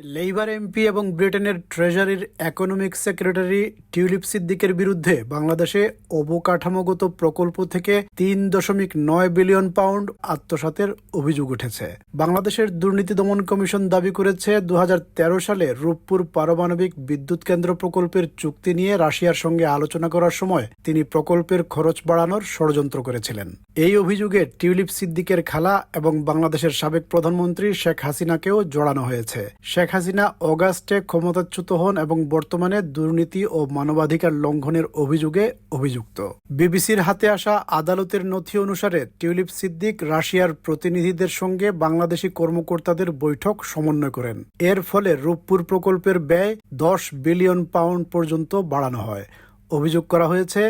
লেইবার MP এবং ব্রিটেনের ট্রেজারির economic secretary tulip সিদ্দিকের বিরুদ্ধে বাংলাদেশে অবকাঠামোগত প্রকল্প থেকে তিন দশমিক নয় বিলিয়ন পাউন্ড আত্মসাতের অভিযোগ উঠেছে। বাংলাদেশের দুর্নীতি দমন কমিশন দাবি করেছে দু হাজার তেরো সালে রূপপুর পারমাণবিক বিদ্যুৎ কেন্দ্র প্রকল্পের চুক্তি নিয়ে রাশিয়ার সঙ্গে আলোচনা করার সময় তিনি প্রকল্পের খরচ বাড়ানোর ষড়যন্ত্র করেছিলেন। এই অভিযোগে টিউলিপ সিদ্দিকের খালা এবং বাংলাদেশের সাবেক প্রধানমন্ত্রী শেখ হাসিনাকেও জড়ানো হয়েছে। শেখ হাসিনা অগাস্টে ক্ষমতাচ্যুত হন এবং বর্তমানে দুর্নীতি ও মানবাধিকার লঙ্ঘনের অভিযোগে অভিযুক্ত। বিবিসির হাতে আসা আদালতের নথি অনুসারে টিউলিপ সিদ্দিক রাশিয়ার প্রতিনিধিদের সঙ্গে বাংলাদেশি কর্মকর্তাদের বৈঠক সমন্বয় করেন। এর ফলে রূপপুর প্রকল্পের ব্যয় দশ বিলিয়ন পাউন্ড পর্যন্ত বাড়ানো হয়। অভিযোগ করা হয়েছে,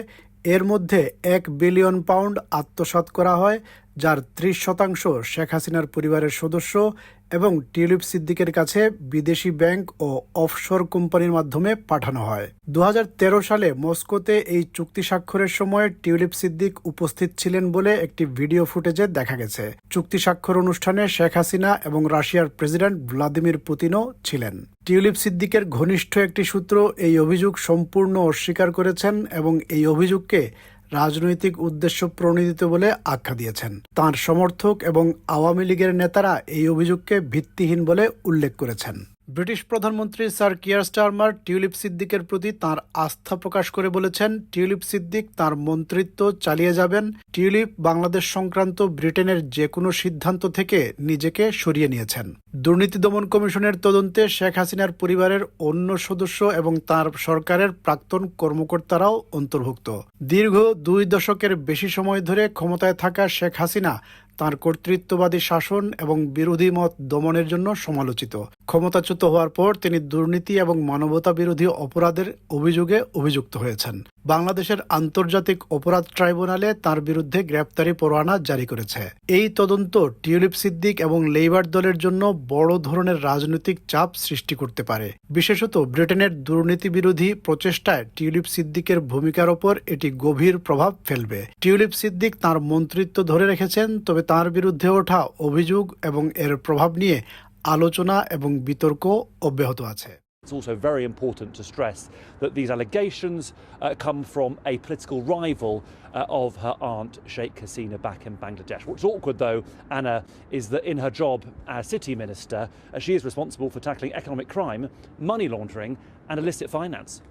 এর মধ্যে এক বিলিয়ন পাউন্ড আত্মসাৎ করা হয় যার ত্রিশ শতাংশ শেখ হাসিনার পরিবারের সদস্য এবং টিউলিপ সিদ্দিকের কাছে বিদেশি ব্যাংক ও অফশোর কোম্পানির মাধ্যমে পাঠানো হয়। দু হাজার তেরো সালে মস্কোতে এই চুক্তি স্বাক্ষরের সময় টিউলিপ সিদ্দিক উপস্থিত ছিলেন বলে একটি ভিডিও ফুটেজে দেখা গেছে। চুক্তি স্বাক্ষর অনুষ্ঠানে শেখ হাসিনা এবং রাশিয়ার প্রেসিডেন্ট ভ্লাদিমির পুতিনও ছিলেন। টিউলিপ সিদ্দিকের ঘনিষ্ঠ একটি সূত্র এই অভিযোগ সম্পূর্ণ অস্বীকার করেছেন এবং এই অভিযোগকে রাজনৈতিক উদ্দেশ্য প্রণোদিত বলে আখ্যা দিয়েছেন। তার সমর্থক এবং আওয়ামী লীগের নেতারা এই অভিযোগকে ভিত্তিহীন বলে উল্লেখ করেছেন। ব্রিটিশ প্রধানমন্ত্রী স্যার কিয়ার স্টারমার টিউলিপ সিদ্দিকের প্রতি তার আস্থা প্রকাশ করে বলেছেন, টিউলিপ সিদ্দিক তার মন্ত্রিত্ব চালিয়ে যাবেন। টিউলিপ বাংলাদেশ সংক্রান্ত ব্রিটেনের যে কোনো সিদ্ধান্ত থেকে নিজেকে সরিয়ে নিয়েছেন। দুর্নীতি দমন কমিশনের তদন্তে শেখ হাসিনার পরিবারের অন্য সদস্য এবং তার সরকারের প্রাক্তন কর্মকর্তারাও অন্তর্ভুক্ত। দীর্ঘ দুই দশকের বেশি সময় ধরে ক্ষমতায় থাকা শেখ হাসিনা তার কর্তৃত্ববাদী শাসন এবং বিরোধী মত দমনের জন্য সমালোচিত। ক্ষমতাচ্যুত হওয়ার পর তিনি দুর্নীতি এবং মানবতা বিরোধী অপরাধের অভিযোগে অভিযুক্ত হয়েছেন। বাংলাদেশের আন্তর্জাতিক অপরাধ ট্রাইব্যুনালে তার বিরুদ্ধে গ্রেপ্তারি পরোয়ানা জারি করেছে। এই তদন্ত টিউলিপ সিদ্দিক এবং লেবার দলের জন্য বড় ধরনের রাজনৈতিক চাপ সৃষ্টি করতে পারে। বিশেষত ব্রিটেনের দুর্নীতি বিরোধী প্রচেষ্টায় টিউলিপ সিদ্দিকের ভূমিকার ওপর এটি গভীর প্রভাব ফেলবে। টিউলিপ সিদ্দিক তার মন্ত্রিত্ব ধরে রেখেছেন, তবে তার বিরুদ্ধে ওঠা অভিযোগ এবং এর প্রভাব নিয়ে আলোচনা এবং বিতর্ক অব্যাহত আছে। It's also very important to stress that these allegations uh, come from a political rival uh, of her aunt Sheikh Hasina back in Bangladesh. What's awkward, though, Anna, is that in her job as city minister, uh, she is responsible for tackling economic crime, money laundering, and illicit finance.